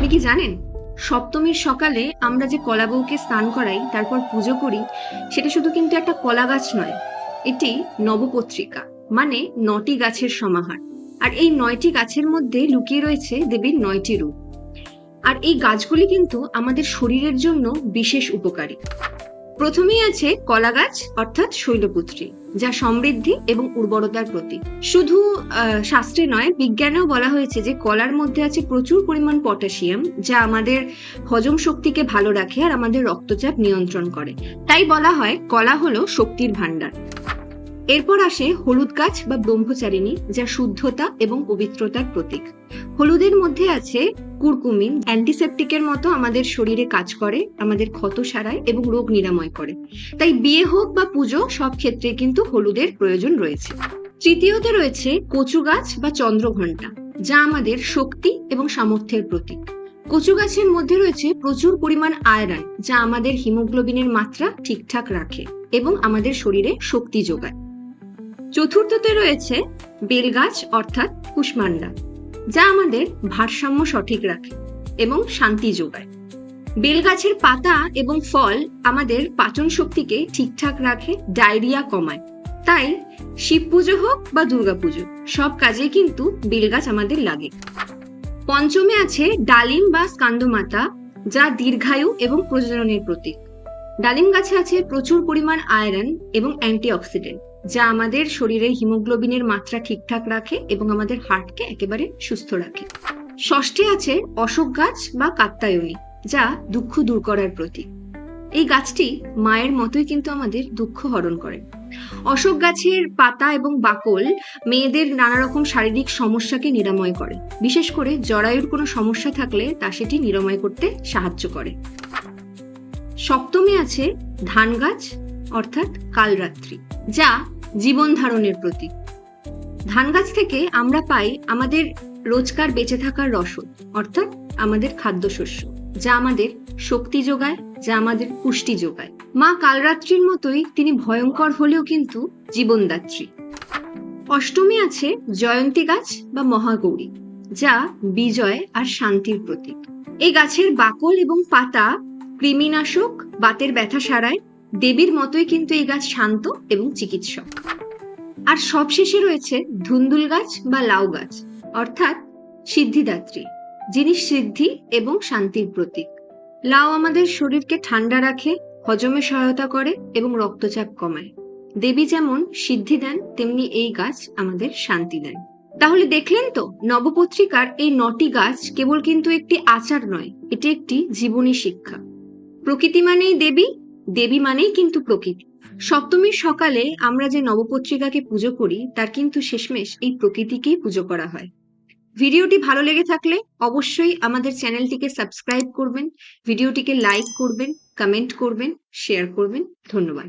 আপনি কি জানেন? সপ্তমীর সকালে আমরা যে কলা বউকে স্নান করাই, তারপর পুজো করি, সেটা শুধু কিন্তু একটা কলা গাছ নয়, এটি নবপত্রিকা মানে নটি গাছের সমাহার। আর এই নয়টি গাছের মধ্যে লুকিয়ে রয়েছে দেবীর নয়টি রূপ। আর এই গাছগুলি কিন্তু আমাদের শরীরের জন্য বিশেষ উপকারী। প্রথমেই আছে কলা গাছ অর্থাৎ শৈলপুত্রী, যা সমৃদ্ধি এবং উর্বরতার প্রতীক। শুধু শাস্ত্রে নয়, বিজ্ঞানেও বলা হয়েছে যে কলার মধ্যে আছে প্রচুর পরিমাণ পটাশিয়াম, যা আমাদের হজম শক্তিকে ভালো রাখে আর আমাদের রক্তচাপ নিয়ন্ত্রণ করে। তাই বলা হয় কলা হলো শক্তির ভাণ্ডার। এরপর আসে হলুদ গাছ বা ব্রহ্মচারিণী, যা শুদ্ধতা এবং পবিত্রতার প্রতীক। হলুদের মধ্যে আছে কুরকুমিন অ্যান্টিসেপটিকের মতো আমাদের শরীরে কাজ করে, আমাদের ক্ষত সারায় এবং রোগ নিরাময় করে। তাই বিয়ে হোক বা পুজো, সব ক্ষেত্রে কিন্তু হলুদের প্রয়োজন রয়েছে। তৃতীয়তে রয়েছে কচু গাছ বা চন্দ্রঘণ্টা, যা আমাদের শক্তি এবং সামর্থ্যের প্রতীক। কচু গাছের মধ্যে রয়েছে প্রচুর পরিমাণ আয়রন, যা আমাদের হিমোগ্লোবিনের মাত্রা ঠিকঠাক রাখে এবং আমাদের শরীরে শক্তি যোগায়। চতুর্থতে রয়েছে বেলগাছ, অর্থাৎ কুষ্মান্ডা। যা আমাদের ভারসাম্য সঠিক রাখে এবং শান্তি যোগায়। বেলগাছের পাতা এবং ফল আমাদের পাচন শক্তিকে ঠিকঠাক রাখে, ডায়রিয়া কমায়। তাই শিব পুজো হোক বা দুর্গা পুজো, সব কাজে কিন্তু বেলগাছ আমাদের লাগে। পঞ্চমে আছে ডালিম বা স্কান্দমাতা, যা দীর্ঘায়ু এবং প্রজননের প্রতীক। ডালিম গাছে আছে প্রচুর পরিমাণ আয়রন এবং অ্যান্টিঅক্সিডেন্ট। যা আমাদের শরীরের হিমোগ্লোবিনের মাত্রা ঠিকঠাক রাখে এবং আমাদের হার্টকে একেবারে সুস্থ রাখে। ষষ্ঠে আছে অশোক গাছ বা কাত্তায়নী যা দুঃখ দূর করার প্রতীক। এই গাছটি মায়ের মতোই কিন্তু আমাদের দুঃখ হরণ করে। অশোক গাছের পাতা এবং বাকল মেয়েদের নানা রকম শারীরিক সমস্যাকে নিরাময় করে। বিশেষ করে জরায়ুর কোনো সমস্যা থাকলে তা সেটি নিরাময় করতে সাহায্য করে। সপ্তমী আছে ধান গাছ অর্থাৎ কালরাত্রি, যা জীবন ধারণের প্রতীক। ধান গাছ থেকে আমরা পাই আমাদের রোজকার বেঁচে থাকার রসদ, অর্থাৎ আমাদের খাদ্যশস্য, যা আমাদের শক্তি যোগায়, যা আমাদের পুষ্টি যোগায়। মা কালরাত্রির মতোই তিনি ভয়ঙ্কর হলেও কিন্তু জীবনদাত্রী। অষ্টমী আছে জয়ন্তী গাছ বা মহাগৌরী, যা বিজয় আর শান্তির প্রতীক। এই গাছের বাকল এবং পাতা কৃমিনাশক, বাতের ব্যথা সারায় দেবীর মতোই কিন্তু এই গাছ শান্ত এবং চিকিৎসক। আর সবশেষে রয়েছে ধুন্দুল গাছ বা লাউ গাছ, অর্থাৎ সিদ্ধিদাত্রী, যিনি সিদ্ধি এবং শান্তির প্রতীক। লাউ আমাদের শরীরকে ঠান্ডা রাখে, হজমে সহায়তা করে এবং রক্তচাপ কমায়। দেবী যেমন সিদ্ধি দেন, তেমনি এই গাছ আমাদের শান্তি দেন তাহলে দেখলেন তো, নবপত্রিকার এই নটি গাছ কেবল কিন্তু একটি আচার নয়, এটি একটি জীবনী শিক্ষা। প্রকৃতি মানেই দেবী দেবী মানেই কিন্তু প্রকৃতি। সপ্তমীর সকালে আমরা যে নবপত্রিকাকে পুজো করি, তার কিন্তু শেষমেশ এই প্রকৃতিকেই পুজো করা হয়। ভিডিওটি ভালো লেগে থাকলে অবশ্যই আমাদের চ্যানেলটিকে সাবস্ক্রাইব করবেন, ভিডিওটিকে লাইক করবেন, কমেন্ট করবেন, শেয়ার করবেন। ধন্যবাদ।